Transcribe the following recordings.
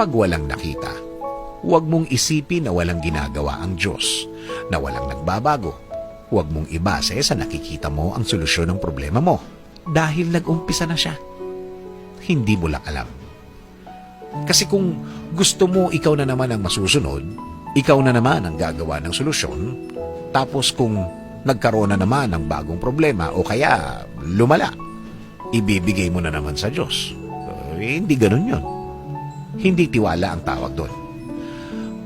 Kapag walang nakita, huwag mong isipin na walang ginagawa ang Diyos, na walang nagbabago. Huwag mong ibase sa nakikita mo ang solusyon ng problema mo dahil nag-umpisa na siya. Hindi mo lang alam. Kasi kung gusto mo ikaw na naman ang masusunod, ikaw na naman ang gagawa ng solusyon, tapos kung nagkaroon na naman ng bagong problema o kaya lumala, ibibigay mo na naman sa Diyos. Eh, hindi ganun yon. Hindi tiwala ang tawag doon.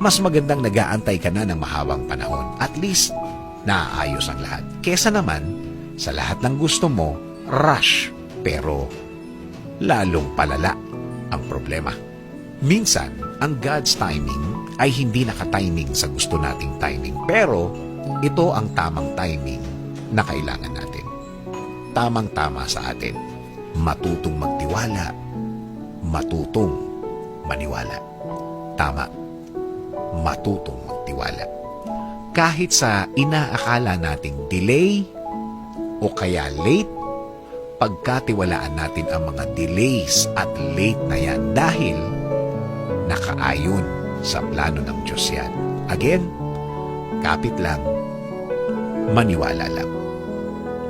Mas magandang nag-aantay ka na ng mahabang panahon. At least, naayos ang lahat. Kesa naman, sa lahat ng gusto mo, rush. Pero, lalong palala ang problema. Minsan, ang God's timing ay hindi nakatiming sa gusto nating timing. Pero, ito ang tamang timing na kailangan natin. Tamang-tama sa atin. Matutong magtiwala. Matutong maniwala. Tama. Matutong magtiwala. Kahit sa inaakala nating delay o kaya late, pagkatiwalaan natin ang mga delays at late na yan dahil nakaayon sa plano ng Diyos yan. Again, kapit lang, maniwala lang.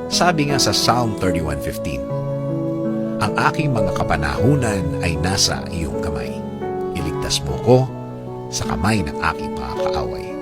Sabi nga sa Psalm 31.15, Ang aking mga kapanahunan ay nasa iyong kamay. Iligtas mo ko sa kamay ng aking mga kaaway.